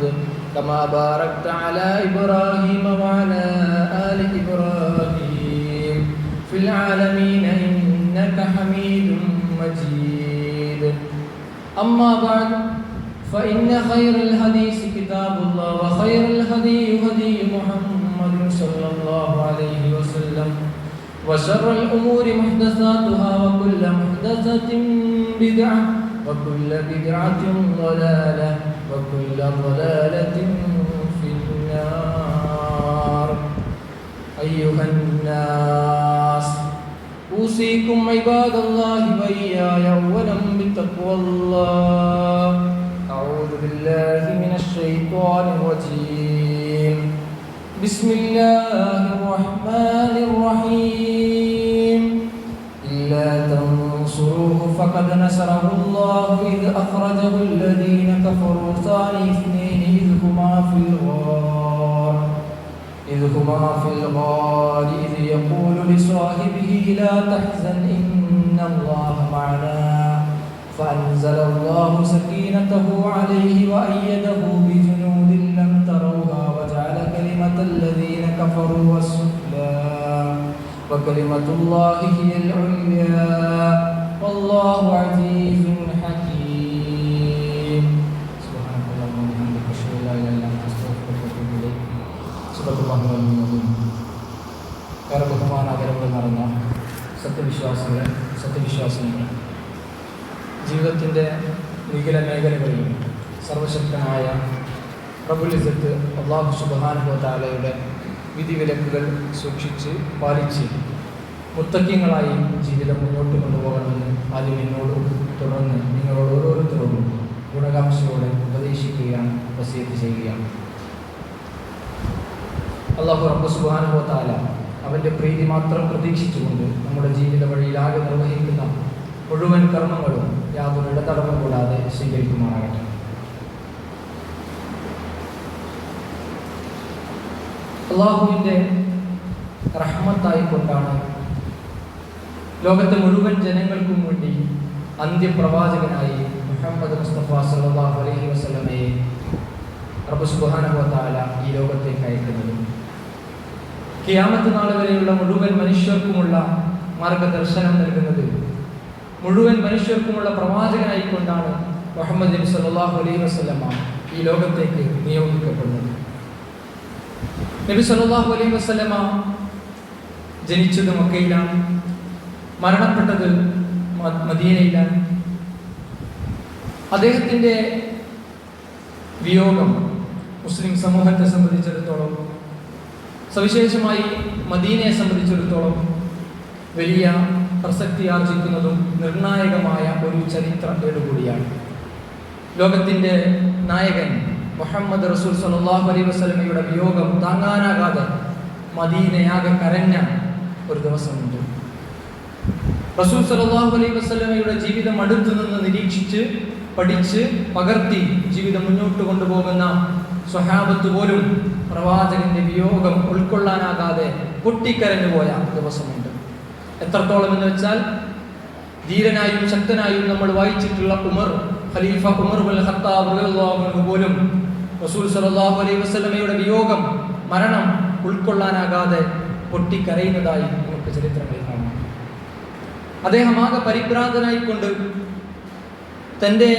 محمد كما باركت على إبراهيم وعلى آل إبراهيم في العالمين إنك حميد مجيد. أما بعد فإن خير الحديث كتاب الله وخير الهدي هدي محمد صلى الله عليه وسلم وشر الأمور محدثاتها وكل محدثة بدعة وكل بدعة ضلالة. وكل ضلالة في النار. أيها الناس أوصيكم عباد الله وإياي أولا بتقوى الله. أعوذ بالله من الشيطان الرجيم. بسم الله الرحمن فقد نصره الله إذ أخرجه الذين كفروا ثاني اثنين إذ هما في الغار. إذ هما في الغار إذ يقول لصاحبه لا تحزن إن الله معنا. فأنزل الله سكينته عليه وأيده بجنود لم تروها وجعل كلمة الذين كفروا السفلى وكلمة الله هي العليا والله عزيز حكيم سبحانك اللهم وبحمدك أشهد أن لا إله إلا أنت أستغفرك وأتوب إليك صدق الله العظيم ഏറെ ബഹുമാനാദരവുകൾ നിറഞ്ഞ സത്യവിശ്വാസികളെ സത്യവിശ്വാസികളെ ജീവിതത്തിൻ്റെ വികല മേഖലകളിൽ സർവശക്തനായ പ്രബുലിസത്ത് അള്ളാഹു സുബാനുഭവത്താലയുടെ വിധിവിലക്കുകൾ സൂക്ഷിച്ച് പാലിച്ച് മുത്തക്യങ്ങളായി ജീവിതം മുന്നോട്ട് കൊണ്ടുപോകണമെന്ന് ആദ്യം എന്നോട് തുടർന്ന് നിങ്ങളോട് ഓരോരുത്തരോടും ഗുണകാംക്ഷയോടെ ഉപദേശിക്കുകയാണ് വസീത്ത് ചെയ്യുകയാണ്. അള്ളാഹു റബ്ബ് സുബാനുഭവത്താല അവന്റെ പ്രീതി മാത്രം പ്രതീക്ഷിച്ചുകൊണ്ട് നമ്മുടെ ജീവിത വഴിയിലാകെ നിർവഹിക്കുന്ന മുഴുവൻ കർമ്മങ്ങളും യാതൊരു ഇടതടവും കൂടാതെ സ്വീകരിക്കുമാറാകട്ടെ. അള്ളാഹുവിന്റെ റഹ്മത്തായിക്കൊണ്ടാണ് ലോകത്തെ മുഴുവൻ ജനങ്ങൾക്കും വേണ്ടി അന്ത്യപ്രവാചകനായി മുഹമ്മദ് മുസ്തഫ സല്ലല്ലാഹു അലൈഹി വസ്ലമയെ വ ഈ ലോകത്തേക്ക് അയക്കുന്നത്. കിയാമത്ത് നാൾ വരെയുള്ള മുഴുവൻ മനുഷ്യർക്കുമുള്ള മാർഗദർശനം നൽകുന്നത് മുഴുവൻ മനുഷ്യർക്കുമുള്ള പ്രവാചകനായിക്കൊണ്ടാണ് മുഹമ്മദ് നബി സല്ലല്ലാഹു അലൈഹി വസല്ലമ ഈ ലോകത്തേക്ക് നിയോഗിക്കപ്പെടുന്നത്. നബി സല്ലല്ലാഹു അലൈഹി വസ്ലമ ജനിച്ചത് മക്കയിലാണ്. മരണപ്പെട്ടത് മദീനയിലാണ്. അദ്ദേഹത്തിന്റെ വിയോഗം മുസ്ലിം സമൂഹത്തെ സംബന്ധിച്ചിടത്തോളം സവിശേഷമായി മദീനയെ സംബന്ധിച്ചിടത്തോളം വലിയ പ്രസക്തി ആർജിക്കുന്നതും നിർണായകമായ ഒരു ചരിത്ര കൂടിയാണ് ലോകത്തിന്റെ നായകൻ മുഹമ്മദ് റസൂൽ സല്ലല്ലാഹു അലൈ വസല്ലമയുടെ വിയോഗം താങ്ങാനാകാതെ മദീനയാകെ കരഞ്ഞ ഒരു ദിവസമുണ്ട്. റസൂൽ സല്ലല്ലാഹു അലൈഹി വസ്ലമയുടെ ജീവിതം അടുത്തു നിന്ന് നിരീക്ഷിച്ച് പഠിച്ച് പകർത്തി ജീവിതം മുന്നോട്ട് കൊണ്ടുപോകുന്ന സ്വഹാബത്ത് പോലും പ്രവാചകന്റെ വിയോഗം ഉൾക്കൊള്ളാനാകാതെ പൊട്ടിക്കരഞ്ഞു പോയ ദിവസമുണ്ട്. എത്രത്തോളം എന്ന് വെച്ചാൽ ധീരനായും ശക്തനായും നമ്മൾ വായിച്ചിട്ടുള്ള ഉമർ ഖലീഫ ഉമർ പോലും റസൂൽ സല്ലല്ലാഹു അലൈഹി വസ്ലമയുടെ വിയോഗം മരണം ഉൾക്കൊള്ളാനാകാതെ പൊട്ടിക്കരയുന്നതായി നമുക്ക് ചരിത്രങ്ങളിൽ അദ്ദേഹം ആകെ പരിഭ്രാന്തനായിക്കൊണ്ട് തന്റെ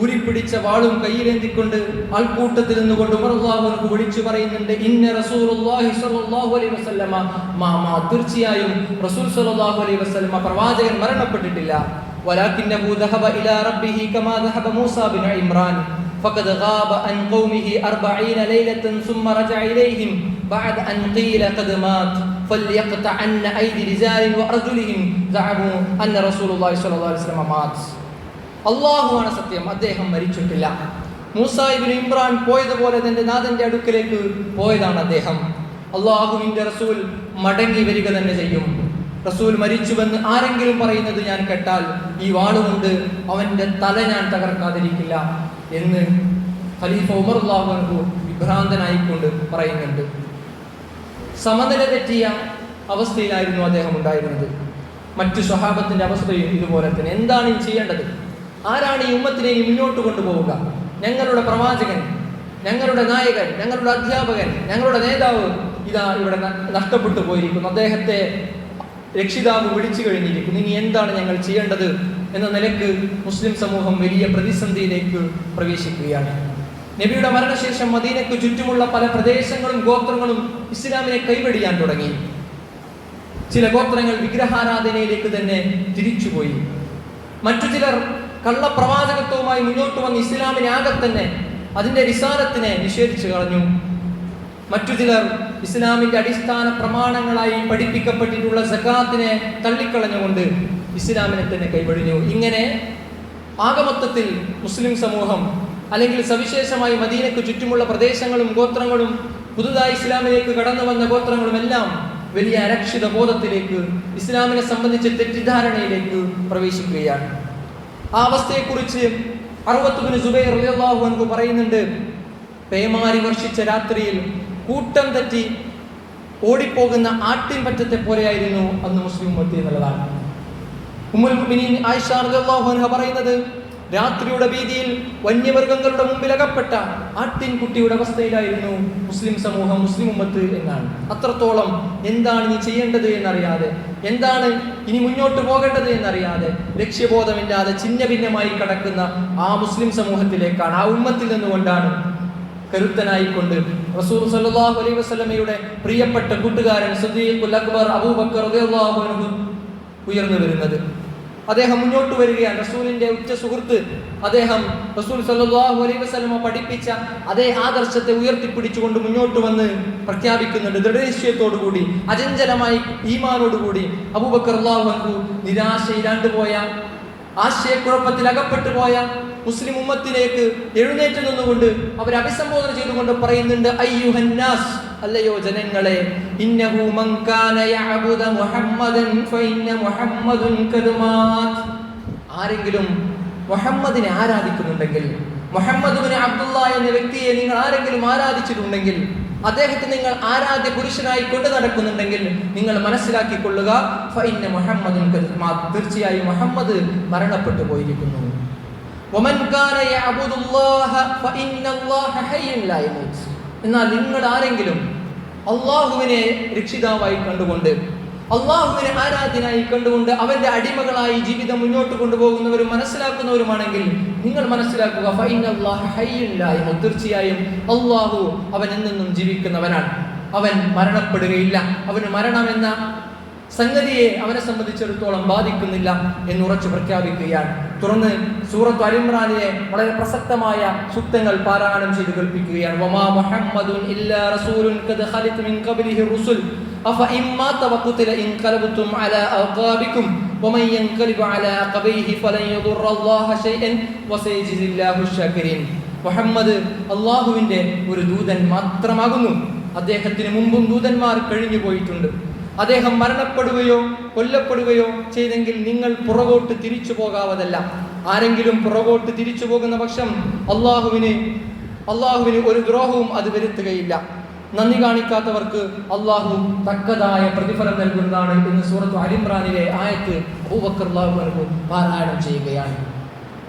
ഊരിപ്പിടിച്ച വാളും കയ്യിലേന്തിക്കൊണ്ട് ആൾക്കൂട്ടത്തിൽ നിന്നുകൊണ്ട് ഉമർഹുവിനക്ക് വിളിച്ചു പറയുന്നുണ്ട് ഇന്ന റസൂലുള്ളാഹി സ്വല്ലല്ലാഹു അലൈഹി വസല്ലമ മാമാ തീർച്ചയായും റസൂൽ സ്വല്ലല്ലാഹു അലൈഹി വസല്ലമ പ്രവാചകൻ മരണപ്പെട്ടിട്ടില്ല ولكنه ذهب إلى ربه كما ذهب موسى بن عمران فقد غاب عن قومه أربعين ليلة ثم رجع إليهم بعد أن قيل قد مات فليقطعن أيدي رجال وأرجلهم زعموا أن رسول الله صلى الله عليه وسلم مات അള്ളാഹുവാണ് സത്യം അദ്ദേഹം മരിച്ചിട്ടില്ല മൂസാഹിബിൻ ഇമ്രാൻ പോയതുപോലെ തന്റെ നാഥന്റെ അടുക്കലേക്ക് പോയതാണ് അദ്ദേഹം അള്ളാഹുവിന്റെ റസൂൽ മടങ്ങി വരിക തന്നെ ചെയ്യും റസൂൽ മരിച്ചുവെന്ന് ആരെങ്കിലും പറയുന്നത് ഞാൻ കേട്ടാൽ ഈ വാളുകൊണ്ട് അവന്റെ തല ഞാൻ തകർക്കാതിരിക്കില്ല എന്ന് ഖലീഫ ഉമർ അള്ളാഹു വിഭ്രാന്തനായിക്കൊണ്ട് പറയുന്നുണ്ട് സമനില തെറ്റിയ അവസ്ഥയിലായിരുന്നു അദ്ദേഹം ഉണ്ടായിരുന്നത്. മറ്റു സ്വഹാബത്തിന്റെ അവസ്ഥയും ഇതുപോലെ തന്നെ. എന്താണ് ചെയ്യേണ്ടത്? ആരാണ് ഈ ഉമ്മത്തിനെ മുന്നോട്ട് കൊണ്ടുപോവുക? ഞങ്ങളുടെ പ്രവാചകൻ ഞങ്ങളുടെ നായകൻ ഞങ്ങളുടെ അധ്യാപകൻ ഞങ്ങളുടെ നേതാവ് ഇതാ ഇവിടെ നഷ്ടപ്പെട്ടു പോയിരിക്കുന്നു. അദ്ദേഹത്തെ രക്ഷിതാവ് വിളിച്ചു കഴിഞ്ഞിരിക്കുന്നു. ഇനി എന്താണ് ഞങ്ങൾ ചെയ്യേണ്ടത്? എന്ന നിലയ്ക്ക് മുസ്ലിം സമൂഹം വലിയ പ്രതിസന്ധിയിലേക്ക് പ്രവേശിക്കുകയാണ്. നബിയുടെ മരണശേഷം മദീനയ്ക്ക് ചുറ്റുമുള്ള പല പ്രദേശങ്ങളും ഗോത്രങ്ങളും ഇസ്ലാമിനെ കൈവടിയാൻ തുടങ്ങി. ചില ഗോത്രങ്ങൾ വിഗ്രഹാരാധനയിലേക്ക് തന്നെ തിരിച്ചുപോയി. മറ്റു ചിലർ കള്ളപ്രവാചകത്വവുമായി മുന്നോട്ട് വന്ന് ഇസ്ലാമിനെ ആകെ തന്നെ അതിന്റെ വിസാരത്തിനെ നിഷേധിച്ചു കളഞ്ഞു. മറ്റു ചിലർ ഇസ്ലാമിന്റെ അടിസ്ഥാന പ്രമാണങ്ങളായി പഠിപ്പിക്കപ്പെട്ടിട്ടുള്ള സക്കാത്തിനെ തള്ളിക്കളഞ്ഞുകൊണ്ട് ഇസ്ലാമിനെ തന്നെ കൈവഴിഞ്ഞു ഇങ്ങനെ ആകമൊത്തത്തിൽ മുസ്ലിം സമൂഹം അല്ലെങ്കിൽ സവിശേഷമായി മദീനയ്ക്ക് ചുറ്റുമുള്ള പ്രദേശങ്ങളും ഗോത്രങ്ങളും പുതുതായി ഇസ്ലാമിലേക്ക് കടന്നു വന്ന ഗോത്രങ്ങളും എല്ലാം വലിയ അരക്ഷിത ബോധത്തിലേക്ക് ഇസ്ലാമിനെ സംബന്ധിച്ച തെറ്റിദ്ധാരണയിലേക്ക് പ്രവേശിക്കുകയാണ്. ആ അവസ്ഥയെക്കുറിച്ച് അറുപത്തുബിന് സുബൈർ റളിയല്ലാഹു അൻഹു പറയുന്നുണ്ട് പേമാരി വർഷിച്ച രാത്രിയിൽ കൂട്ടം തെറ്റി ഓടിപ്പോകുന്ന ആട്ടിൻ പറ്റത്തെ പോലെയായിരുന്നു അന്ന് മുസ്ലിം എന്നുള്ളതാണ്. ഉമ്മുൽ ആയിഷ അൻഹ പറയുന്നത് രാത്രിയുടെ ഭീതിയിൽ വന്യമൃഗങ്ങളുടെ മുമ്പിൽ അകപ്പെട്ട ആട്ടിൻകുട്ടിയുടെ അവസ്ഥയിലായിരുന്നു മുസ്ലിം സമൂഹം മുസ്ലിം ഉമ്മത്ത് എന്നാണ്. അത്രത്തോളം എന്താണ് ഇനി ചെയ്യേണ്ടത് എന്നറിയാതെ എന്താണ് ഇനി മുന്നോട്ട് പോകേണ്ടത് എന്നറിയാതെ ലക്ഷ്യബോധമില്ലാതെ ചിഹ്ന ഭിന്നമായി കിടക്കുന്ന ആ മുസ്ലിം സമൂഹത്തിലേക്കാണ് ആ ഉമ്മത്തിൽ നിന്നുകൊണ്ടാണ് കരുത്തനായിക്കൊണ്ട് റസൂൽ സല്ലാഹു അലൈഹി വസ്ലമയുടെ പ്രിയപ്പെട്ട കൂട്ടുകാരൻ സുദീഖുൽ അക്ബർ അബൂബക്കർ ഉയർന്നു വരുന്നത്. അദ്ദേഹം മുന്നോട്ട് വരികയാണ്. റസൂലിന്റെ ഉച്ച സുഹൃത്ത് അദ്ദേഹം റസൂൽ സല്ലാഹു അലൈ വസ്ലമ പഠിപ്പിച്ച അതേ ആദർശത്തെ ഉയർത്തിപ്പിടിച്ചുകൊണ്ട് മുന്നോട്ട് വന്ന് പ്രഖ്യാപിക്കുന്നുണ്ട്. ദൃഢനിശ്ചയത്തോടുകൂടി അചഞ്ചലമായി ഈമാനോടുകൂടി അബൂബക്കർ അള്ളാഹു അൻഹു നിരാശയിലാണ്ട് പോയ ആശയക്കുഴപ്പത്തിൽ അകപ്പെട്ടു പോയ മുസ്ലിം ഉമ്മത്തിലേക്ക് എഴുന്നേറ്റ് നിന്നുകൊണ്ട് അവരെ അഭിസംബോധന ചെയ്തുകൊണ്ട് പറയുന്നുണ്ട് അയ്യുഹന്നാസ് അല്ലയോ ജനങ്ങളെ ഇന്നഹു മങ്കാന മുഹമ്മദൻ ഫഇന്ന മുഹമ്മദുൻ ആരെങ്കിലും മുഹമ്മദിനെ ആരാധിക്കുന്നുണ്ടെങ്കിൽ മുഹമ്മദ് അബ്ദുള്ള എന്ന വ്യക്തിയെ നിങ്ങൾ ആരെങ്കിലും ആരാധിച്ചിട്ടുണ്ടെങ്കിൽ അദ്ദേഹത്തെ നിങ്ങൾ ആരാധ്യ പുരുഷനായി കൊണ്ടു നടക്കുന്നുണ്ടെങ്കിൽ നിങ്ങൾ മനസ്സിലാക്കിക്കൊള്ളുക ഫഇന്ന മുഹമ്മദുൻ കദമാത്. തീർച്ചയായും മുഹമ്മദ് മരണപ്പെട്ടു പോയിരിക്കുന്നു. വമൻ അബുദുല്ലാഹ യഅബുദുല്ലാഹ ഇന്നല്ലാഹ ഹയ്യുൻ ലാ യമൂത്ത്. എന്നാൽ നിങ്ങൾ ആരെങ്കിലും അള്ളാഹുവിനെ രക്ഷിതാവായി കണ്ടുകൊണ്ട് അള്ളാഹുവിനെ ആരാധ്യനായി കണ്ടുകൊണ്ട് അവന്റെ അടിമകളായി ജീവിതം മുന്നോട്ട് കൊണ്ടുപോകുന്നവരും മനസ്സിലാക്കുന്നവരുമാണെങ്കിൽ നിങ്ങൾ മനസ്സിലാക്കുക. തീർച്ചയായും അള്ളാഹു അവൻ എന്നെന്നും ജീവിക്കുന്നവനാണ് അവൻ മരണപ്പെടുകയില്ല അവന് മരണമെന്ന സംഗതിയെ അവനെ സംബന്ധിച്ചിടത്തോളം ബാധിക്കുന്നില്ല എന്ന് ഉറച്ചു പ്രഖ്യാപിക്കുകയാണ്. തുറന്ന് സൂറത്ത് അലിമ്രാനിലെ വളരെ പ്രസക്തമായ സുക്തങ്ങൾ പാരായണം ചെയ്ത് കൽപ്പിക്കുകയാണ് വമാ മുഹമ്മദുൻ ഇല്ലാ റസൂലുൻ മിൻ ഖബ്ലിഹി മുഹമ്മദ് ഒരു ദൂതൻ മാത്രമാകുന്നു. അദ്ദേഹത്തിന് മുമ്പും ദൂതന്മാർ കഴിഞ്ഞു പോയിട്ടുണ്ട് അദ്ദേഹം മരണപ്പെടുകയോ കൊല്ലപ്പെടുകയോ ചെയ്തെങ്കിൽ നിങ്ങൾ പുറകോട്ട് തിരിച്ചു പോകാവതല്ല. ആരെങ്കിലും പുറകോട്ട് തിരിച്ചു പോകുന്ന പക്ഷം അള്ളാഹുവിന് അള്ളാഹുവിന് ഒരു ദ്രോഹവും അത് വരുത്തുകയില്ല. നന്ദി കാണിക്കാത്തവർക്ക് അള്ളാഹു തക്കതായ പ്രതിഫലം നൽകുന്നതാണ് എന്ന് സൂറത്ത് അലിമ്രാനിലെ ആയത്ത് അള്ളാഹു പാരായണം ചെയ്യുകയാണ്.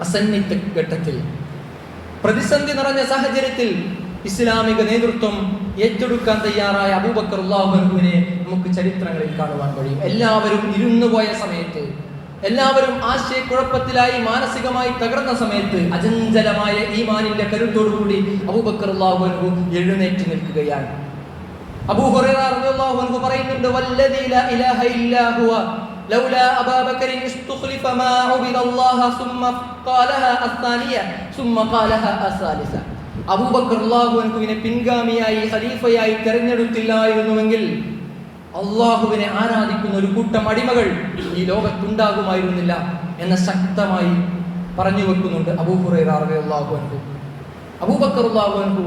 അസന്നിഗ്ധ ഘട്ടത്തിൽ. പ്രതിസന്ധി നിറഞ്ഞ സാഹചര്യത്തിൽ ഇസ്ലാമിക നേതൃത്വം ഏറ്റെടുക്കാൻ തയ്യാറായ അബൂബക്കർ അള്ളാഹുവിനെ നമുക്ക് ചരിത്രങ്ങളിൽ കാണുവാൻ കഴിയും. എല്ലാവരും ഇരുന്നു പോയ സമയത്ത് എല്ലാവരും ആശയക്കുഴപ്പത്തിലായി മാനസികമായി തകർന്ന സമയത്ത് അചഞ്ചലമായ ഈമാനിന്റെ കരുത്തോടുകൂടി അബൂബക്കർ അള്ളാഹുവിനു എഴുന്നേറ്റ് നിൽക്കുകയാണ്. അബൂ ഹുറൈറ റളിയല്ലാഹു അൻഹു പറയുന്നുണ്ട് വല്ലദീ ലാ ഇലാഹ ഇല്ലാ ഹുവ ലൗലാ അബാ ബക്കറിൻ ഇസ്തുഖ്ലിഫ മാ ഉബിദ അല്ലാഹ സുമ്മ അസ്സാനിയ സുമ്മ ഖാലഹ അസ്സാലിസ. അബൂബക്കർ പിൻഗാമിയായി ഖലീഫയായി തെരഞ്ഞെടുത്തില്ലായിരുന്നുവെങ്കിൽ അള്ളാഹുവിനെ ആരാധിക്കുന്ന ഒരു കൂട്ടം അടിമകൾ ഈ ലോകത്തുണ്ടാകുമായിരുന്നില്ല എന്ന് ശക്തമായി പറഞ്ഞു വെക്കുന്നുണ്ട് അബൂഹുറൈറ അള്ളാഹു അൻഹു. അബൂബക്കർ അൻഹു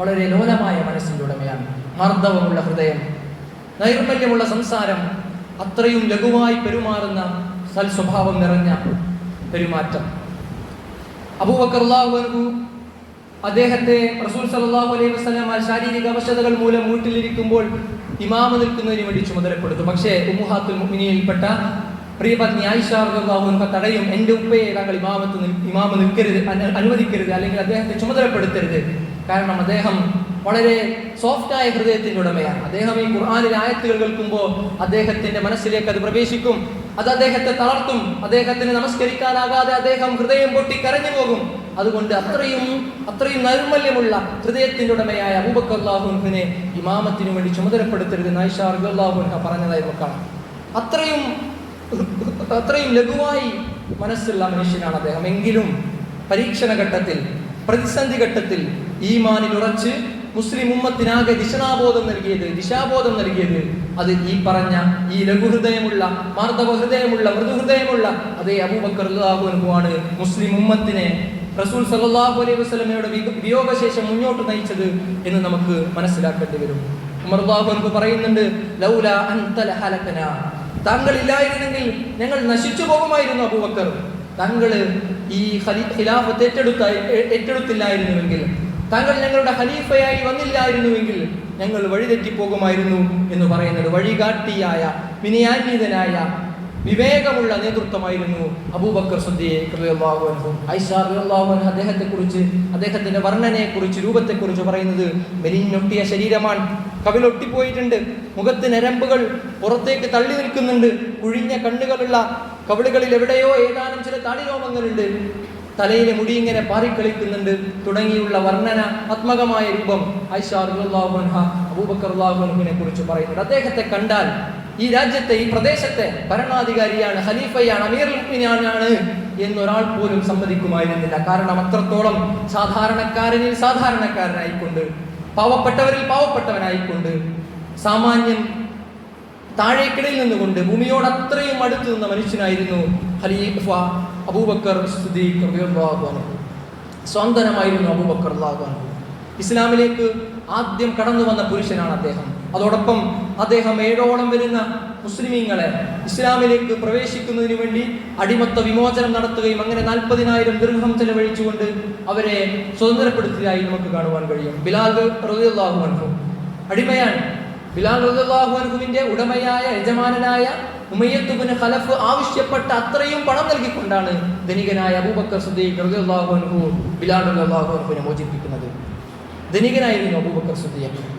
വളരെ ലോലമായ മനസ്സിന്റെ ഉടമയാണ്. മർദ്ദവമുള്ള ഹൃദയം നൈർമല്യമുള്ള സംസാരം അത്രയും ലഘുവായി പെരുമാറുന്ന സൽ സ്വഭാവം നിറഞ്ഞ പെരുമാറ്റം. അബൂബക്കർ അള്ളാഹു അൻഹു അദ്ദേഹത്തെ റസൂൽ സലാഹു അലൈഹി വസല്ലം ശാരീരിക അവശതകൾ മൂലം വീട്ടിലിരിക്കുമ്പോൾ ഇമാമ നിൽക്കുന്നതിന് വേണ്ടി ചുമതലപ്പെടുത്തു. പക്ഷേ ഉമ്മുഹാത്തുൽ മുഹിനിയിൽപ്പെട്ട പ്രിയപത്നി ആയിഷാർഗാവുന്ന തടയും എന്റെ ഉപ്പയെ താങ്കൾ ഇമാമത്ത് ഇമാമ നിൽക്കരുത് അനുവദിക്കരുത് അല്ലെങ്കിൽ അദ്ദേഹത്തെ ചുമതലപ്പെടുത്തരുത്. കാരണം അദ്ദേഹം വളരെ സോഫ്റ്റായ ഹൃദയത്തിന്റെ ഉടമയാണ്. അദ്ദേഹം ഈ ഖുർആാനിലെ ആയത്തുകൾ കേൾക്കുമ്പോൾ അദ്ദേഹത്തിന്റെ മനസ്സിലേക്ക് അത് പ്രവേശിക്കും. അത് അദ്ദേഹത്തെ തളർത്തും. അദ്ദേഹത്തിന് നമസ്കരിക്കാനാകാതെ അദ്ദേഹം ഹൃദയം പൊട്ടി കരഞ്ഞു പോകും. അതുകൊണ്ട് അത്രയും അത്രയും നൈർമല്യമുള്ള ഹൃദയത്തിന്റെ ഉടമയായ അബൂബക്കർ അള്ളാഹുൻഹിനെ ഇമാമത്തിനു വേണ്ടി ചുമതലപ്പെടുത്തരുത് നൈഷാർ അള്ളാഹുൻഹ പറഞ്ഞതായി നമുക്ക് അത്രയും അത്രയും ലഘുവായി മനസ്സുള്ള മനുഷ്യനാണ് അദ്ദേഹം. എങ്കിലും പരീക്ഷണ ഘട്ടത്തിൽ പ്രതിസന്ധി ഘട്ടത്തിൽ ഈമാനിൽ ഉറച്ച് മുസ്ലിം ഉമ്മത്തിനാകെ ദിശനാബോധം നൽകിയത് ദിശാബോധം നൽകിയത് അത് ഈ പറഞ്ഞ ഈ ലഘുഹൃദയമുള്ള മാർദ്ദവ ഹൃദയമുള്ള മൃദുഹൃദയമുള്ള അതേ അബൂബക്കർ ആണ് മുസ്ലിം ഉമ്മത്തിനെ റസൂൽ സല്ലല്ലാഹു അലൈഹി വസ്ലമയുടെ വിയോഗശേഷം മുന്നോട്ട് നയിച്ചത് എന്ന് നമുക്ക് മനസ്സിലാക്കേണ്ടി വരും. ഉമർബാബു അൻഹു പറയുന്നുണ്ട് ലൗല അൻത ലഹലകന താങ്കൾ ഇല്ലായിരുന്നെങ്കിൽ ഞങ്ങൾ നശിച്ചു പോകുമായിരുന്നു അബൂബക്കർ. താങ്കൾ ഈ ഖലീ- ഖിലാഫത്ത് ഏറ്റെടുത്ത ഏറ്റെടുത്തില്ലായിരുന്നുവെങ്കിൽ താങ്കൾ ഞങ്ങളുടെ ഖലീഫയായി വന്നില്ലായിരുന്നുവെങ്കിൽ ഞങ്ങൾ വഴിതെറ്റിപ്പോകുമായിരുന്നു എന്ന് പറയുന്നത് വഴികാട്ടിയായ വിനയാന്വിതനായ വിവേകമുള്ള നേതൃത്വമായിരുന്നു അബൂബക്കർ അദ്ദേഹത്തെ കുറിച്ച് അദ്ദേഹത്തിന്റെ വർണനയെ കുറിച്ച് രൂപത്തെ കുറിച്ച് പറയുന്നത് മെലിഞ്ഞൊട്ടിയ ശരീരമാണ്. കവിളൊട്ടിപ്പോയിട്ടുണ്ട് മുഖത്ത് നരമ്പുകൾ പുറത്തേക്ക് തള്ളി നിൽക്കുന്നുണ്ട്. കുഴിഞ്ഞ കണ്ണുകളുള്ള കവിളുകളിൽ എവിടെയോ ഏതാനും ചില താടിരോമങ്ങളുണ്ട് തലയിലെ മുടി ഇങ്ങനെ പാറിക്കളിക്കുന്നുണ്ട്. തുടങ്ങിയുള്ള വർണനാത്മകമായ രൂപം ഐഷാർ അബൂബക്കർ അള്ളാഹുനെ കുറിച്ച് പറയുന്നുണ്ട്. അദ്ദേഹത്തെ കണ്ടാൽ ഈ രാജ്യത്തെ ഈ പ്രദേശത്തെ ഭരണാധികാരിയാണ് ഖലീഫയാണ് അമീർ മുഅ്മിനാണ് എന്നൊരാൾ പോലും സമ്മതിക്കുമായിരുന്നില്ല. കാരണം അത്രത്തോളം സാധാരണക്കാരനിൽ സാധാരണക്കാരനായിക്കൊണ്ട് പാവപ്പെട്ടവരിൽ പാവപ്പെട്ടവനായിക്കൊണ്ട് സാമാന്യം താഴേക്കിടയിൽ നിന്നുകൊണ്ട് ഭൂമിയോട് അത്രയും അടുത്ത് നിന്ന മനുഷ്യനായിരുന്നു ഖലീഫ അബൂബക്കർ സ്വന്തനമായിരുന്നു അബൂബക്കർ അൻഹു. ഇസ്ലാമിലേക്ക് ആദ്യം കടന്നു വന്ന പുരുഷനാണ് അദ്ദേഹം. അതോടൊപ്പം അദ്ദേഹം ഏഴോളം വരുന്ന മുസ്ലിമീങ്ങളെ ഇസ്ലാമിലേക്ക് പ്രവേശിക്കുന്നതിന് വേണ്ടി അടിമത്ത വിമോചനം നടത്തുകയും അങ്ങനെ നാൽപ്പതിനായിരം ദീർഘം ചെലവഴിച്ചുകൊണ്ട് അവരെ സ്വതന്ത്രപ്പെടുത്തിയതായി നമുക്ക് കാണുവാൻ കഴിയും. ബിലാൽ റളിയല്ലാഹു അൻഹു. അടിമയാണ് ബിലാൽ റളിയല്ലാഹു അൻഹുവിന്റെ ഉടമയായ യജമാനായ ഉമയ്യത്തുബിന് ഖലഫ് ആവശ്യപ്പെട്ട അത്രയും പണം നൽകിക്കൊണ്ടാണ് ധനികനായ അബൂബക്കർ സുദ്ദീഖ് റളിയല്ലാഹു അൻഹു ബിലാൽ റളിയല്ലാഹു അൻഹുവിനെ മോചിപ്പിക്കുന്നത്. ധനികനായിരുന്നു അബൂബക്കർ സുദ്ദീഖ്.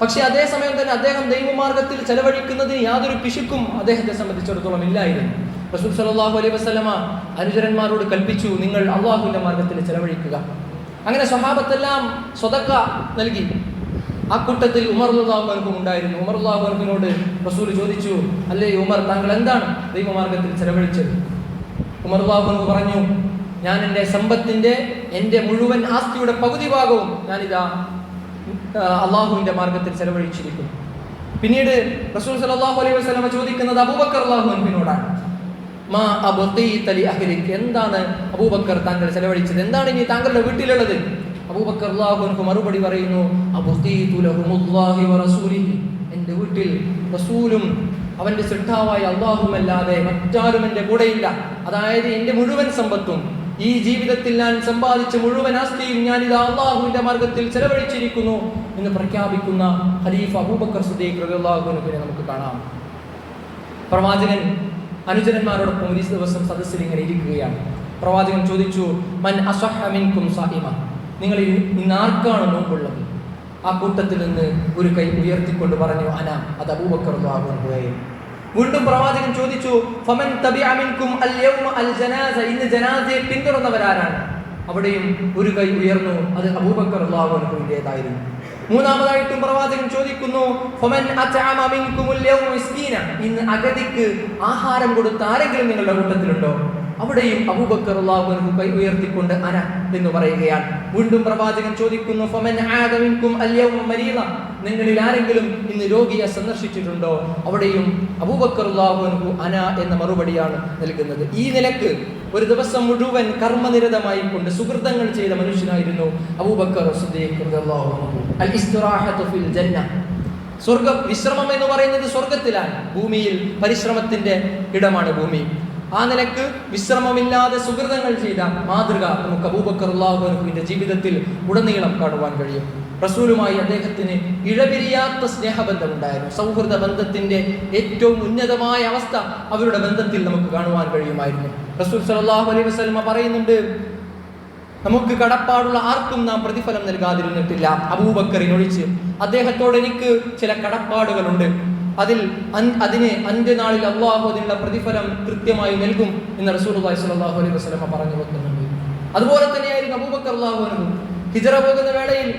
പക്ഷേ അതേസമയം തന്നെ അദ്ദേഹം ദൈവമാർഗത്തിൽ ചെലവഴിക്കുന്നതിന് യാതൊരു പിശുക്കും അദ്ദേഹത്തെ സംബന്ധിച്ചിടത്തോളം ഇല്ലായിരുന്നു. റസൂൽ സല്ലല്ലാഹു അലൈഹി വസല്ലമ അനുചരന്മാരോട് കൽപ്പിച്ചു നിങ്ങൾ അള്ളാഹുവിന്റെ മാർഗത്തിൽ ചെലവഴിക്കുക. അങ്ങനെ സ്വഹാബത്തെല്ലാം സ്വതക്ക നൽകി. ആ കൂട്ടത്തിൽ ഉമർ അള്ളാഹുനും ഉണ്ടായിരുന്നു. ഉമർ അള്ളാഹുനോട് റസൂൽ ചോദിച്ചു അല്ലേ ഉമർ താങ്കൾ എന്താണ് ദൈവമാർഗത്തിൽ ചെലവഴിച്ചത്? ഉമർ അള്ളാഹുനു പറഞ്ഞു ഞാൻ എന്റെ സമ്പത്തിന്റെ എന്റെ മുഴുവൻ ആസ്തിയുടെ പകുതി ഭാഗവും ഞാനിതാ അള്ളാഹുവിന്റെ മാർഗത്തിൽ ചെലവഴിച്ചിരിക്കുന്നു. പിന്നീട് റസൂൽ സലാഹു അലൈഹി വസ്ലമ ചോദിക്കുന്നത് അബൂബക്കർ അള്ളാഹുവിനോടാണ് മാ അബഖീത അഹ്ലിക്ക് അഹ്ലിക്. എന്താണ് അബൂബക്കർ താങ്കൾ ചെലവഴിച്ചത്? എന്താണ് ഇനി താങ്കളുടെ വീട്ടിലുള്ളത്? അബൂബക്കർ അള്ളാഹുനക്ക് മറുപടി പറയുന്നു എന്റെ വീട്ടിൽ റസൂലും അവന്റെ ശ്രദ്ധാവായ അള്ളാഹുമല്ലാതെ മറ്റാരും എന്റെ കൂടെയില്ല. അതായത് എന്റെ മുഴുവൻ സമ്പത്തും ഈ ജീവിതത്തിൽ ഞാൻ സമ്പാദിച്ച മുഴുവൻ ആസ്തിയും ഞാൻ ഇത് അള്ളാഹുവിന്റെ മാർഗത്തിൽ ചെലവഴിച്ചിരിക്കുന്നു എന്ന് പ്രഖ്യാപിക്കുന്ന ഖലീഫ അബൂബക്കർ സുദ്ദീഖ് റബിള്ളാഹുവിനെ നമുക്ക് കാണാം. പ്രവാചകൻ അനുചരന്മാരോടൊപ്പം ഒരു ദിവസം സദസ്സിൽ ഇങ്ങനെ ഇരിക്കുകയാണ്. പ്രവാചകൻ ചോദിച്ചു മൻ സാഹിമ നിങ്ങൾ ഇന്ന് ആർക്കാണ് നോമ്പുള്ളത്? ആ കൂട്ടത്തിൽ നിന്ന് ഒരു കൈ ഉയർത്തിക്കൊണ്ട് പറഞ്ഞു അന അത് അബൂബക്കർ ആകുകയും വീണ്ടും പ്രവാചകൻ ചോദിച്ചു ഫമൻ അൽ ഇന്ന് ജനാസയെ പിന്തുടർന്നവരാരാണ്? അവിടെയും ഒരു കൈ ഉയർന്നു അത് അബൂബക്കർ അള്ളാഹുവിന്റെതായിരുന്നു മൂന്നാമതായിട്ടും പ്രവാചകൻ ചോദിക്കുന്നു ഫമൻ ഇന്ന് അഗതിക്ക് ആഹാരം കൊടുത്ത ആരെങ്കിലും നിങ്ങളുടെ കൂട്ടത്തിലുണ്ടോ? അവിടെയും അബൂബക്കർ അള്ളാഹു കൈ ഉയർത്തിക്കൊണ്ട് അന എന്ന് പറയുകയാണ്. വീണ്ടും പ്രവാചകൻ ചോദിക്കുന്നു ഫമൻ നിങ്ങളിൽ ആരെങ്കിലും ഇന്ന് രോഗിയെ സന്ദർശിച്ചിട്ടുണ്ടോ? അവിടെയും അബൂബക്കർ അള്ളാഹു അന എന്ന മറുപടിയാണ് നൽകുന്നത്. ഈ നിലയ്ക്ക് ഒരു ദിവസം മുഴുവൻ കർമ്മനിരതമായി കൊണ്ട് സുഹൃതങ്ങൾ ചെയ്ത മനുഷ്യനായിരുന്നു അബൂബക്കർ ജന്ന. സ്വർഗ വിശ്രമം എന്ന് പറയുന്നത് സ്വർഗത്തിലാണ്. ഭൂമിയിൽ പരിശ്രമത്തിന്റെ ഇടമാണ് ഭൂമി. ആ നിലയ്ക്ക് വിശ്രമമില്ലാതെ സുഹൃതങ്ങൾ ചെയ്ത മാതൃക നമുക്ക് അബൂബക്കർ ജീവിതത്തിൽ ഉടനീളം കാണുവാൻ കഴിയും. റസൂലുമായി അദ്ദേഹത്തിന് ഇഴപിരിയാത്ത സ്നേഹബന്ധമുണ്ടായിരുന്നു. സൗഹൃദ ബന്ധത്തിന്റെ ഏറ്റവും ഉന്നതമായ അവസ്ഥ അവരുടെ ബന്ധത്തിൽ നമുക്ക് കാണുവാൻ കഴിയുമായിരുന്നു. റസൂൽ സലാഹു അലൈഹി വസ്ലമ പറയുന്നുണ്ട് നമുക്ക് കടപ്പാടുള്ള ആർക്കും നാം പ്രതിഫലം നൽകാതിരുന്നിട്ടില്ല. അബൂബക്കറിനൊഴിച്ച് അദ്ദേഹത്തോട് എനിക്ക് ചില കടപ്പാടുകളുണ്ട്. അതിൽ അതിനെ അന്ത്യനാളിൽ അള്ളാഹു അതിനുള്ള പ്രതിഫലം കൃത്യമായി നൽകും എന്ന് റസൂൽ സ്വല്ലല്ലാഹു അലൈഹി വസ്ലമ പറഞ്ഞു വെക്കുന്നുണ്ട്. അതുപോലെ തന്നെയായിരുന്നു അബൂബക്കർ അള്ളാഹു അനുഭവം ഹിജറ പോകുന്ന വേളയിൽ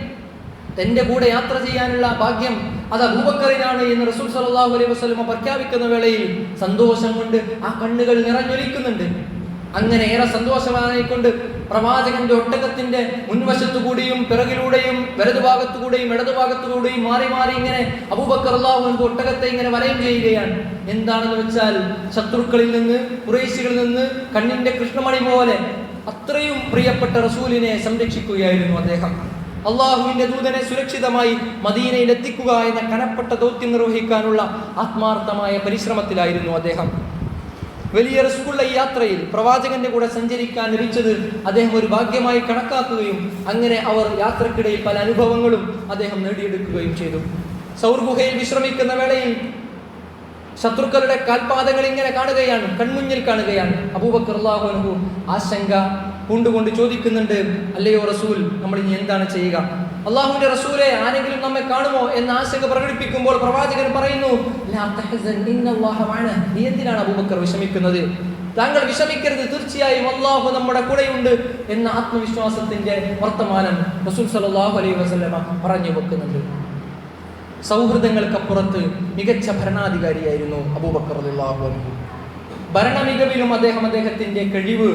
തന്റെ കൂടെ യാത്ര ചെയ്യാനുള്ള ഭാഗ്യം അത് അബൂബക്കറിനാണ് എന്ന് റസൂൽ സലാഹു അലൈഹി വസ്ലമ പ്രഖ്യാപിക്കുന്ന വേളയിൽ സന്തോഷം കൊണ്ട് ആ കണ്ണുകൾ നിറഞ്ഞൊലിക്കുന്നുണ്ട്. അങ്ങനെ ഏറെ സന്തോഷമായിക്കൊണ്ട് പ്രവാചകന്റെ ഒട്ടകത്തിന്റെ മുൻവശത്തു കൂടിയും പിറകിലൂടെയും വലതുഭാഗത്തു കൂടെയും കൂടെയും മാറി മാറി ഇങ്ങനെ അബൂബക്കർ അള്ളാഹു അൻഹു ഒട്ടകത്തെ ഇങ്ങനെ വലയം ചെയ്യുകയാണ്. എന്താണെന്ന് വെച്ചാൽ ശത്രുക്കളിൽ നിന്ന് കുറേശികളിൽ നിന്ന് കണ്ണിന്റെ കൃഷ്ണമണി പോലെ അത്രയും പ്രിയപ്പെട്ട റസൂലിനെ സംരക്ഷിക്കുകയായിരുന്നു അദ്ദേഹം. അള്ളാഹുവിന്റെ ദൂതനെ സുരക്ഷിതമായി മദീനയിൽ എത്തിക്കുക എന്ന കനപ്പെട്ട ദൗത്യം നിർവഹിക്കാനുള്ള ആത്മാർത്ഥമായ പരിശ്രമത്തിലായിരുന്നു അദ്ദേഹം. വലിയ റിസ്കുള്ള ഈ യാത്രയിൽ പ്രവാചകന്റെ കൂടെ സഞ്ചരിക്കാൻ ലഭിച്ചത് അദ്ദേഹം ഒരു ഭാഗ്യമായി കണക്കാക്കുകയും അങ്ങനെ അവർ യാത്രക്കിടയിൽ പല അനുഭവങ്ങളും അദ്ദേഹം നേടിയെടുക്കുകയും ചെയ്തു. സൗർഗുഹയിൽ വിശ്രമിക്കുന്ന വേളയിൽ ശത്രുക്കളുടെ കാൽപാദങ്ങൾ ഇങ്ങനെ കാണുകയാണ് കൺമുന്നിൽ കാണുകയാണ്. അബൂബക്കർ അള്ളാഹു ആശങ്ക കൊണ്ടുകൊണ്ട് ചോദിക്കുന്നുണ്ട് അല്ലയോ റസൂൽ നമ്മൾ ഇനി എന്താണ് ചെയ്യുക? അള്ളാഹുവിന്റെ റസൂലെ ആരെങ്കിലും നമ്മെ കാണുമോ എന്ന ആശങ്ക പ്രകടിപ്പിക്കുമ്പോൾ പ്രവാചകൻ പറയുന്നു എന്തിനാണ് അബൂബക്കർ വിഷമിക്കുന്നത്. താങ്കൾ വിഷമിക്കരുത് തീർച്ചയായും അള്ളാഹു നമ്മുടെ കൂടെയുണ്ട് എന്ന ആത്മവിശ്വാസത്തിന്റെ വർത്തമാനം റസൂൽ സലാഹു അലൈഹി വസ്ലമ പറഞ്ഞു വെക്കുന്നുണ്ട്. സൗഹൃദങ്ങൾക്കപ്പുറത്ത് മികച്ച ഭരണാധികാരിയായിരുന്നു അബൂബക്കർ റളിയല്ലാഹു അൻഹു. ഭരണ അദ്ദേഹം അദ്ദേഹത്തിന്റെ കഴിവ്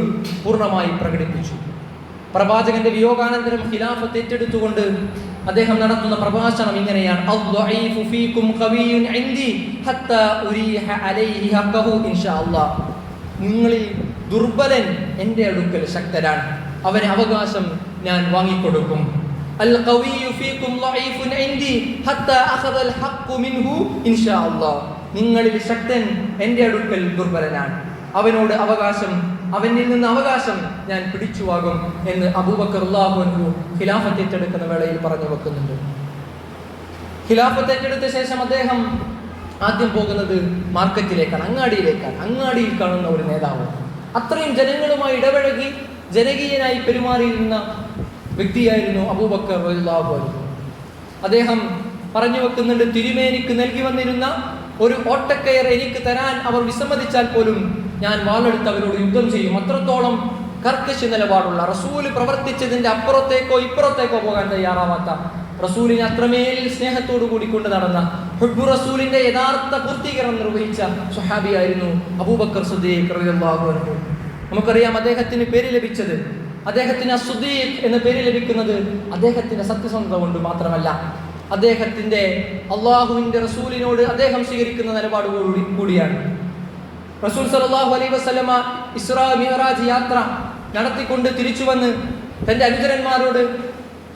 പൂർണമായി പ്രകടിപ്പിച്ചു. പ്രവാചകന്റെ വിയോഗാനന്തരം ഖിലാഫത്ത് ഏറ്റെടുത്തുകൊണ്ട് അദ്ദേഹം നടത്തുന്ന പ്രഭാഷണം ഇങ്ങനെയാണ്. നിങ്ങളിൽ ദുർബലൻ എന്റെ അടുക്കൽ ശക്തരാണ്. അവന് അവകാശം ഞാൻ വാങ്ങിക്കൊടുക്കും നിങ്ങളിൽ ശക്തൻ എന്റെ അടുക്കൽ ദുർബലനാണ്. അവനോട് അവകാശം അവനിൽ നിന്ന് അവകാശം ഞാൻ പിടിച്ചുവാകും എന്ന് അബൂബക്കർ അള്ളാഹു അൻഹു ഖിലാഫത്ത് ഏറ്റെടുക്കുന്ന വേളയിൽ പറഞ്ഞു വെക്കുന്നുണ്ട്. ഖിലാഫത്ത് ഏറ്റെടുത്ത ശേഷം അദ്ദേഹം ആദ്യം പോകുന്നത് മാർക്കറ്റിലേക്കാണ് അങ്ങാടിയിലേക്കാണ്. അങ്ങാടിയിൽ കാണുന്ന ഒരു നേതാവ്. അത്രയും ജനങ്ങളുമായി ഇടപഴകി ജനകീയനായി പെരുമാറിയിരുന്ന വ്യക്തിയായിരുന്നു അബൂബക്കർ അൻഹു. അദ്ദേഹം പറഞ്ഞു വെക്കുന്നുണ്ട് തിരുമേനിക്ക് നൽകി വന്നിരുന്ന ഒരു ഓട്ടക്കയർ എനിക്ക് തരാൻ അവർ വിസമ്മതിച്ചാൽ പോലും ഞാൻ വാളെടുത്ത് അവരോട് യുദ്ധം ചെയ്യും. അത്രത്തോളം കർക്കശ നിലപാടുള്ള റസൂൽ പ്രവർത്തിച്ചതിന്റെ അപ്പുറത്തേക്കോ ഇപ്പുറത്തേക്കോ പോകാൻ തയ്യാറാവാത്ത റസൂലിനെ അത്രമേൽ സ്നേഹത്തോടു കൂടി കൊണ്ട് നടന്ന ഹുബു റസൂലിന്റെ യഥാർത്ഥ പൂർത്തീകരണം നിർവഹിച്ച സുഹാബിയായിരുന്നു അബൂബക്കർ റളിയല്ലാഹു നമുക്കറിയാം അദ്ദേഹത്തിന് പേര് ലഭിച്ചത് അദ്ദേഹത്തിന് അസുദ്ദീഖ് എന്ന പേര് ലഭിക്കുന്നത് അദ്ദേഹത്തിന്റെ സത്യസന്ധത കൊണ്ട് മാത്രമല്ല അദ്ദേഹത്തിന്റെ അള്ളാഹുവിന്റെ റസൂലിനോട് അദ്ദേഹം സ്വീകരിക്കുന്ന നിലപാട് കൂടിയാണ്. റസൂൽ സലാഹു അലൈ വസ്ലമ ഇസ്രാ മിഹറാജ് യാത്ര നടത്തിക്കൊണ്ട് തിരിച്ചു വന്ന് തന്റെ അനുചരന്മാരോട്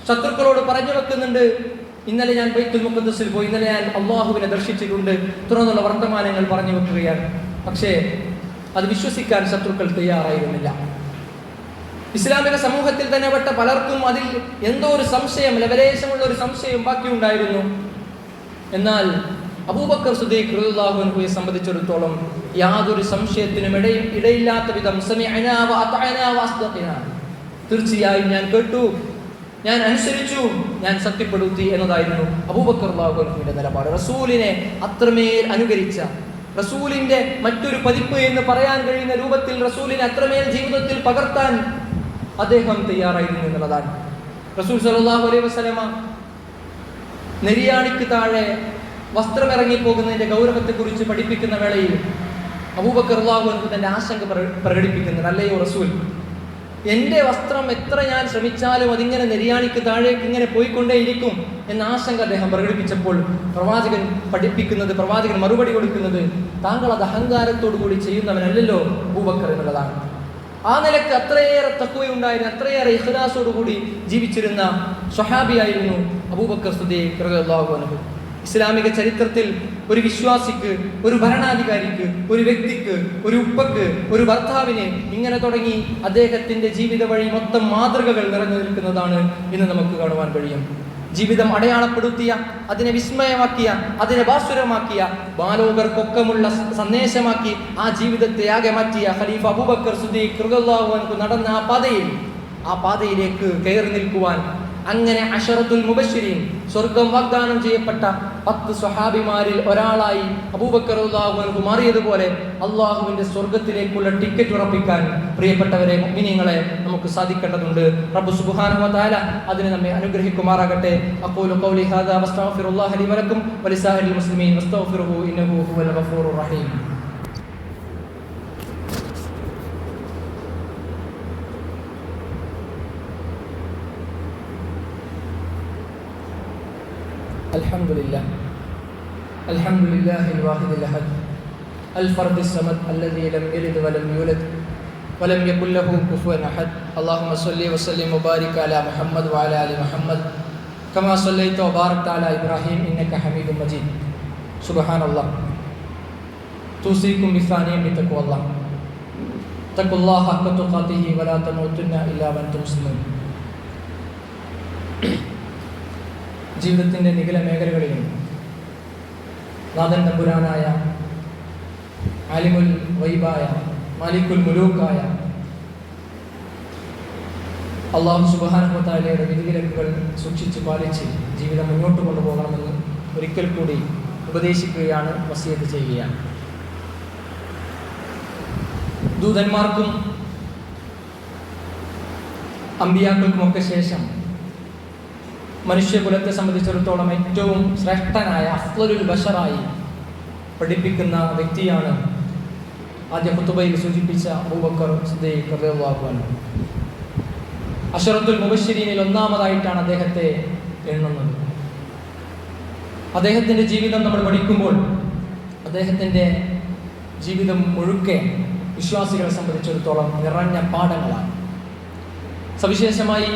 ശത്രുക്കളോട് പറഞ്ഞു വെക്കുന്നുണ്ട് ഇന്നലെ ഞാൻ ബൈത്തുൽ മുഖദ്ദസിൽ പോയി ഇന്നലെ ഞാൻ അള്ളാഹുവിനെ ദർശിച്ചിട്ടുണ്ട് തുടർന്നുള്ള വർത്തമാനങ്ങൾ പറഞ്ഞു വെക്കുകയാണ്. പക്ഷേ അത് വിശ്വസിക്കാൻ ശത്രുക്കൾ തയ്യാറായിരുന്നില്ല. ഇസ്ലാമിക സമൂഹത്തിൽ തന്നെ പെട്ട പലർക്കും അതിൽ എന്തോ ഒരു സംശയം ലവലേശമുള്ള ഒരു സംശയം ബാക്കിയുണ്ടായിരുന്നു. എന്നാൽ അബൂബക്കർ സുദീഖ് റളിയല്ലാഹുവിനെ സംബന്ധിച്ചിടത്തോളം യാതൊരു സംശയത്തിനും ഇടയിൽ ഇടയില്ലാത്ത വിധം. തീർച്ചയായും ഞാൻ കേട്ടു ഞാൻ അനുസരിച്ചു ഞാൻ സത്യപ്പെടുത്തി എന്നതായിരുന്നു അബൂബക്കർ അള്ളാഹുവിന്റെ നിലപാട് റസൂലിനെ അത്രമേൽ അനുകരിച്ച റസൂലിന്റെ മറ്റൊരു പതിപ്പ് എന്ന് പറയാൻ കഴിയുന്ന രൂപത്തിൽ റസൂലിനെ അത്രമേൽ ജീവിതത്തിൽ പകർത്താൻ അദ്ദേഹം തയ്യാറായിരുന്നു എന്നുള്ളതാണ് റസൂൽ സല്ലല്ലാഹു അലൈഹി വസ്ലമ നെരിയാണിക്ക് താഴെ വസ്ത്രം ഇറങ്ങിപ്പോകുന്നതിന്റെ ഗൗരവത്തെക്കുറിച്ച് പഠിപ്പിക്കുന്ന വേളയിൽ അബൂബക്കർ അള്ളാഹു എന്ന് തന്റെ ആശങ്ക പ്രകടിപ്പിക്കുന്നത് അല്ലയോ റസൂൽ? എന്റെ വസ്ത്രം എത്ര ഞാൻ ശ്രമിച്ചാലും അതിങ്ങനെ നെരിയാണിക്ക് താഴേക്ക് ഇങ്ങനെ പോയിക്കൊണ്ടേയിരിക്കും എന്ന ആശങ്ക അദ്ദേഹം പ്രകടിപ്പിച്ചപ്പോൾ പ്രവാചകൻ പഠിപ്പിക്കുന്നത് പ്രവാചകൻ മറുപടി കൊടുക്കുന്നത് താങ്കൾ അത് അഹങ്കാരത്തോടു കൂടി ചെയ്യുന്നവനല്ലല്ലോ അബൂബക്കർ എന്നുള്ളതാണ്. ആ നിലയ്ക്ക് അത്രയേറെ തക്കുവയുണ്ടായിരുന്നു അത്രയേറെ ഇഖ്ലാസോടുകൂടി ജീവിച്ചിരുന്ന സ്വഹാബിയായിരുന്നു അബൂബക്കർ സ്തുതി കൃതാഹു അൻഹു. ഇസ്ലാമിക ചരിത്രത്തിൽ ഒരു വിശ്വാസിക്ക് ഒരു ഭരണാധികാരിക്ക് ഒരു വ്യക്തിക്ക് ഒരു ഉപ്പക്ക് ഒരു ഭർത്താവിന് ഇങ്ങനെ തുടങ്ങി അദ്ദേഹത്തിന്റെ ജീവിത വഴി മൊത്തം മാതൃകകൾ നിറഞ്ഞു നിൽക്കുന്നതാണ് ഇന്ന് നമുക്ക് കാണുവാൻ കഴിയും. ജീവിതം അടയാളപ്പെടുത്തിയ അതിനെ വിസ്മയമാക്കിയ അതിനെ ഭാസുരമാക്കിയ ബാലോകർക്കൊക്കമുള്ള സന്ദേശമാക്കി ആ ജീവിതത്തെ ആകെ മാറ്റിയ ഖലീഫ് അബൂബക്കർ സുദീഖ് നടന്ന ആ പാതയിൽ ആ പാതയിലേക്ക് കയറി നിൽക്കുവാൻ അങ്ങനെ അഷറത്തുൽ മുബശ്ശിരീൻ സ്വർഗം വാഗ്ദാനം ചെയ്യപ്പെട്ട പത്ത് സ്വഹാബിമാരിൽ ഒരാളായി അബൂബക്കർ അള്ളാഹു മാറിയതുപോലെ അള്ളാഹുവിന്റെ സ്വർഗത്തിലേക്കുള്ള ടിക്കറ്റ് ഉറപ്പിക്കാൻ പ്രിയപ്പെട്ടവരെ മിനിങ്ങളെ നമുക്ക് സാധിക്കേണ്ടതുണ്ട്. റബ്ബു സുബ്ഹാനഹു അതിന് നമ്മെ അനുഗ്രഹിക്കുമാറാകട്ടെ. അഖൂലു ഖൗലി ഹാദാ വസ്തഗ്ഫിറുല്ലാഹ വലക്കും വലിസാഹിരിൽ മുസ്ലിമീൻ വസ്തഗ്ഫിറുഹു ഇന്നഹു ഹുവൽ റഹീം. الحمد لله الحمد لله الواحد الأحد. الفرد الصمد الذي لم يلد ولم يولد ولم يكن له كفوا أحد. اللهم صل وسلم وبارك على محمد وعلى آل محمد. كما صليت وباركت على إبراهيم إنك حميد مجيد. سبحان الله توصيكم بثانيا بتقوى الله. اتقوا الله حق تقاته ولا تموتن إلا وأنتم مسلمون. ജീവിതത്തിന്റെ നികല മേഖലകളിലും നാഥൻ തമ്പുരാനായ ആലിമുൽ വൈബായ മാലിക്കുൽ മുലൂക്കായ അള്ളാഹു സുബാനുഭത്താലയുടെ വിധിവിലക്കുകൾ സൂക്ഷിച്ച് പാലിച്ച് ജീവിതം മുന്നോട്ട് കൊണ്ടുപോകണമെന്ന് ഒരിക്കൽ കൂടി ഉപദേശിക്കുകയാണ് വസിയത്ത് ചെയ്യുകയാണ്. ദൂതന്മാർക്കും അമ്പിയാക്കൾക്കുമൊക്കെ ശേഷം മനുഷ്യകുലത്തെ സംബന്ധിച്ചിടത്തോളം ഏറ്റവും ശ്രേഷ്ഠനായ അഫ്ലൊരു ബഷറായി പഠിപ്പിക്കുന്ന വ്യക്തിയാണ് ആദ്യ കുത്തുബയിൽ സൂചിപ്പിച്ച അബൂബക്കർ സിദ്ദീഖ് അഷറത്തുൽ മുബശ്ശിരീനിൽ ഒന്നാമതായിട്ടാണ് അദ്ദേഹത്തെ എണ്ണുന്നത് അദ്ദേഹത്തിന്റെ ജീവിതം നമ്മൾ പഠിക്കുമ്പോൾ അദ്ദേഹത്തിന്റെ ജീവിതം മുഴുക്കെ വിശ്വാസികളെ സംബന്ധിച്ചിടത്തോളം നിറഞ്ഞ പാഠങ്ങളാണ്. സവിശേഷമായി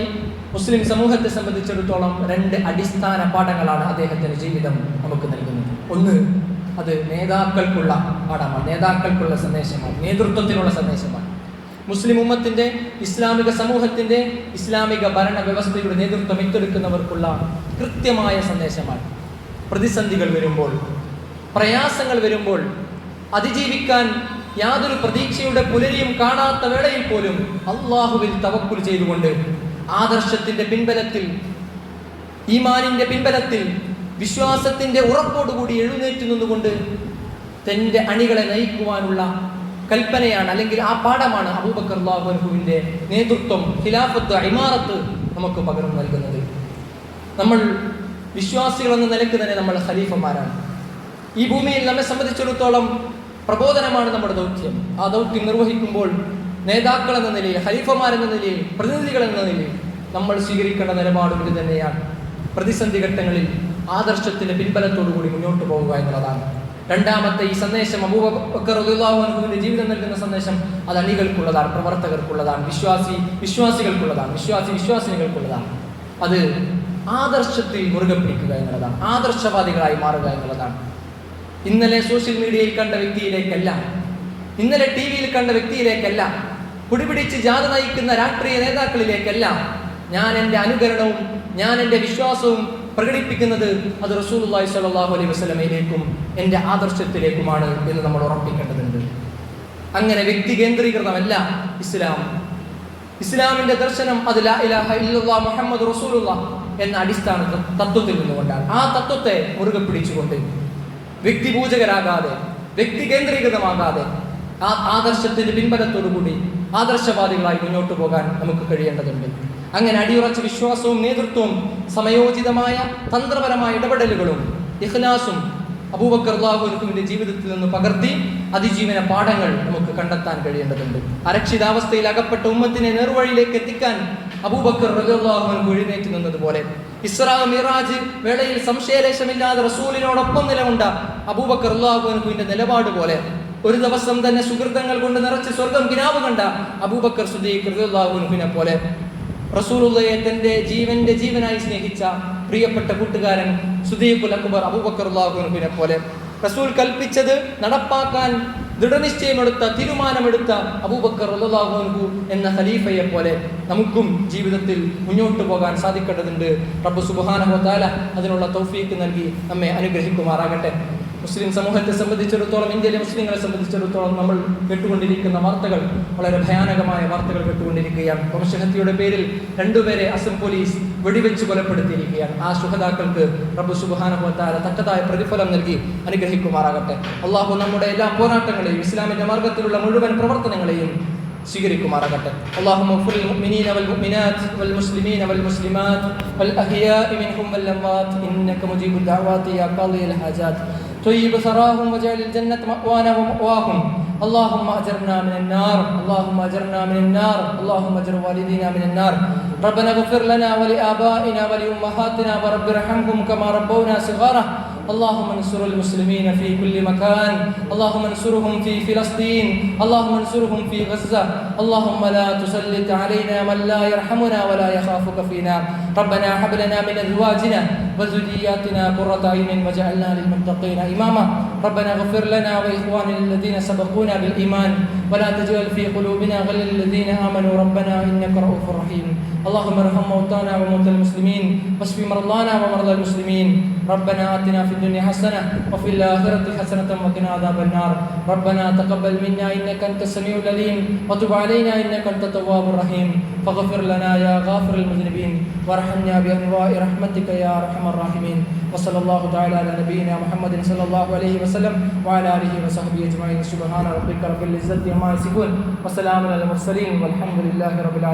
മുസ്ലിം സമൂഹത്തെ സംബന്ധിച്ചിടത്തോളം രണ്ട് അടിസ്ഥാന പാഠങ്ങളാണ് അദ്ദേഹത്തിന്റെ ജീവിതം നമുക്ക് നൽകുന്നത്. ഒന്ന് അത് നേതാക്കൾക്കുള്ള പാഠമാണ്. നേതാക്കൾക്കുള്ള സന്ദേശമാണ്. നേതൃത്വത്തിനുള്ള സന്ദേശമാണ്. മുസ്ലിം ഉമ്മത്തിന്റെ ഇസ്ലാമിക സമൂഹത്തിന്റെ ഇസ്ലാമിക ഭരണ വ്യവസ്ഥയുടെ നേതൃത്വം ഏറ്റെടുക്കുന്നവർക്കുള്ള കൃത്യമായ സന്ദേശമാണ്. പ്രതിസന്ധികൾ വരുമ്പോൾ പ്രയാസങ്ങൾ വരുമ്പോൾ അതിജീവിക്കാൻ യാതൊരു പ്രതീക്ഷയുടെ പുലരിയും കാണാത്ത വേളയിൽ പോലും അള്ളാഹുവിൽ തവക്കുൽ ചെയ്തുകൊണ്ട് ആദർശത്തിന്റെ പിൻബലത്തിൽ ഈമാനിന്റെ പിൻബലത്തിൽ വിശ്വാസത്തിന്റെ ഉറപ്പോടുകൂടി എഴുന്നേറ്റ് നിന്നുകൊണ്ട് തന്റെ അണികളെ നയിക്കുവാനുള്ള കൽപ്പനയാണ് അല്ലെങ്കിൽ ആ പാഠമാണ് അബൂബക്കർ അള്ളാഹുവിന്റെ നേതൃത്വം ഖിലാഫത്ത് ഇമാറത്ത് നമുക്ക് പകർന്നു നൽകുന്നത്. നമ്മൾ വിശ്വാസികളെന്ന നിലയ്ക്ക് തന്നെ നമ്മൾ ഖലീഫമാരാണ്. ഈ ഭൂമിയിൽ നമ്മെ സംബന്ധിച്ചിടത്തോളം പ്രബോധനമാണ് നമ്മുടെ ദൗത്യം. ആ ദൗത്യം നിർവഹിക്കുമ്പോൾ നേതാക്കൾ എന്ന നിലയിൽ ഹരിഫമാർ എന്ന നിലയിൽ പ്രതിനിധികൾ എന്ന നിലയിൽ നമ്മൾ സ്വീകരിക്കേണ്ട നിലപാടുകൾ തന്നെയാണ്. പ്രതിസന്ധി ഘട്ടങ്ങളിൽ ആദർശത്തിന്റെ പിൻബലത്തോടുകൂടി മുന്നോട്ട് പോവുക എന്നുള്ളതാണ്. രണ്ടാമത്തെ ഈ സന്ദേശം അബൂബക്കറുവിന്റെ ജീവിതം നൽകുന്ന സന്ദേശം അത് അണികൾക്കുള്ളതാണ് പ്രവർത്തകർക്കുള്ളതാണ് വിശ്വാസി വിശ്വാസികൾക്കുള്ളതാണ് വിശ്വാസി വിശ്വാസിനികൾക്കുള്ളതാണ് അത് ആദർശത്തിൽ മുറുകെ പിടിക്കുക എന്നുള്ളതാണ് ആദർശവാദികളായി മാറുക എന്നുള്ളതാണ്. ഇന്നലെ സോഷ്യൽ മീഡിയയിൽ കണ്ട വ്യക്തിയിലേക്കല്ല ഇന്നലെ ടി വിയിൽ കണ്ട വ്യക്തിയിലേക്കല്ല കുടിപിടിച്ച് ജാത നയിക്കുന്ന രാഷ്ട്രീയ നേതാക്കളിലേക്കല്ല ഞാൻ എന്റെ അനുകരണവും ഞാൻ എന്റെ വിശ്വാസവും പ്രകടിപ്പിക്കുന്നത് അത് റസൂലുള്ളാഹി സ്വല്ലല്ലാഹു അലൈഹി വസ്ലമയിലേക്കും എന്റെ ആദർശത്തിലേക്കുമാണ് എന്ന് നമ്മൾ ഉറപ്പിക്കേണ്ടതുണ്ട്. അങ്ങനെ വ്യക്തി കേന്ദ്രീകൃതമല്ല ഇസ്ലാം. ഇസ്ലാമിന്റെ ദർശനം അത് ലാ ഇലാഹ മുഹമ്മദ് റസൂലുള്ള എന്ന അടിസ്ഥാന തത്വത്തിൽ നിന്നുകൊണ്ടാണ്. ആ തത്വത്തെ മുറുകെ പിടിച്ചുകൊണ്ട് വ്യക്തിപൂജകരാകാതെ വ്യക്തി കേന്ദ്രീകൃതമാകാതെ ആ ആദർശത്തിന്റെ പിൻബലത്തോടുകൂടി ആദർശവാദികളായി മുന്നോട്ട് പോകാൻ നമുക്ക് കഴിയേണ്ടതുണ്ട്. അങ്ങനെ അടിയുറച്ച വിശ്വാസവും നേതൃത്വവും സമയോചിതമായ തന്ത്രപരമായ ഇടപെടലുകളും ഇഖ്ലാസും അബൂബക്കർ അള്ളാഹുവിന്റെ ജീവിതത്തിൽ നിന്ന് പകർത്തി അതിജീവന പാഠങ്ങൾ നമുക്ക് കണ്ടെത്താൻ കഴിയേണ്ടതുണ്ട്. അരക്ഷിതാവസ്ഥയിൽ അകപ്പെട്ട ഉമ്മത്തിനെ നേർവഴിയിലേക്ക് എത്തിക്കാൻ അബൂബക്കർ റളിയല്ലാഹു എഴുന്നേറ്റ് നിന്നതുപോലെ. ഇസ്രാ മിറാജ് വേളയിൽ സംശയലേശമില്ലാതെ റസൂലിനോടൊപ്പം നിലകൊണ്ട അബൂബക്കർ അള്ളാഹുവിന്റെ നിലപാട് പോലെ ഒരു ദിവസം തന്നെ സുഹൃത്തങ്ങൾ കൊണ്ട് നിറച്ച് സ്വർഗം കിനാവ് കണ്ട അബൂബക്കർ സുദീഖ് റളിയല്ലാഹുവിനെ പോലെ റസൂലുള്ളയെ തന്റെ ജീവന്റെ ജീവനായി സ്നേഹിച്ച പ്രിയപ്പെട്ട കൂട്ടുകാരൻ സുദീഖുൽ അക്ബർ അബൂബക്കർ അള്ളാഹുവിനെ പോലെ റസൂൽ കൽപ്പിച്ചത് നടപ്പാക്കാൻ ദൃഢനിശ്ചയമെടുത്ത തീരുമാനമെടുത്ത അബൂബക്കർ അള്ളാഹുൻഹു എന്ന ഖലീഫയെ പോലെ നമുക്കും ജീവിതത്തിൽ മുന്നോട്ട് പോകാൻ സാധിക്കേണ്ടതുണ്ട്. റബ്ബു സുബ്ഹാനഹു വ തആല അതിനുള്ള തൗഫീക്ക് നൽകി നമ്മെ അനുഗ്രഹിക്കുമാറാകട്ടെ. മുസ്ലിം സമൂഹത്തെ സംബന്ധിച്ചിടത്തോളം ഇന്ത്യയിലെ മുസ്ലിങ്ങളെ സംബന്ധിച്ചിടത്തോളം നമ്മൾ കേട്ടുകൊണ്ടിരിക്കുന്ന വാർത്തകൾ വളരെ ഭയാനകമായ വാർത്തകൾ കേട്ടുകൊണ്ടിരിക്കുകയാണ് വംശഹത്യയുടെ പേരിൽ രണ്ടുപേരെ അസം പോലീസ് വെടിവെച്ച് കൊലപ്പെടുത്തിയിരിക്കുകയാണ് ആ ശുഹതാക്കൾക്ക് റബ്ബു സുബാനുഭവത്താല തക്കതായ പ്രതിഫലം നൽകി അനുഗ്രഹിക്കുമാറാകട്ടെ അള്ളാഹു നമ്മുടെ എല്ലാ പോരാട്ടങ്ങളെയും ഇസ്ലാമിന്റെ മാർഗത്തിലുള്ള മുഴുവൻ പ്രവർത്തനങ്ങളെയും സ്വീകരിക്കുമാറാകട്ടെ اللهم اغفر للمؤمنين والمؤمنات والمسلمين والمسلمات والأحياء منهم والأموات إنك مجيب الدعوات يا قاضي الحاجات طيب ثراهم وجعل الجنة مأوانا ومأواهم اللهم أجرنا من النار اللهم أجرنا من النار اللهم أجر والدينا من النار ربنا اغفر لنا ولآبائنا ولأمهاتنا ورب ارحمهم كما ربونا صغارا اللهم انصر المسلمين في كل مكان. اللهم انصرهم في فلسطين. اللهم انصرهم في غزة. اللهم لا تسلط علينا من لا يرحمنا ولا يخافك فينا. ربنا هب لنا من أزواجنا وذرياتنا قرة عين واجعلنا للمتقين إماما. ربنا اغفر لنا وإخواننا الذين سبقونا بالإيمان. ولا تجعل في قلوبنا غلا للذين آمنوا. ربنا إنك رؤوف رحيم. اللهم ارحم موتانا وموتى المسلمين واشف مرضانا ومرضى المسلمين. ربنا آتنا في الدنيا حسنة وفي الآخرة حسنة وقنا عذاب النار. ربنا تقبل منا إنك أنت السميع العليم وتب علينا إنك أنت التواب الرحيم. فاغفر لنا يا غافر المذنبين وارحمنا بانواع رحمتك يا أرحم الراحمين. وصلى الله تعالى على نبينا محمد صلى الله عليه وسلم وعلى آله وصحبه أجمعين. سبحان ربك رب العزة عما يصفون وسلام على المرسلين والحمد لله رب العالمين.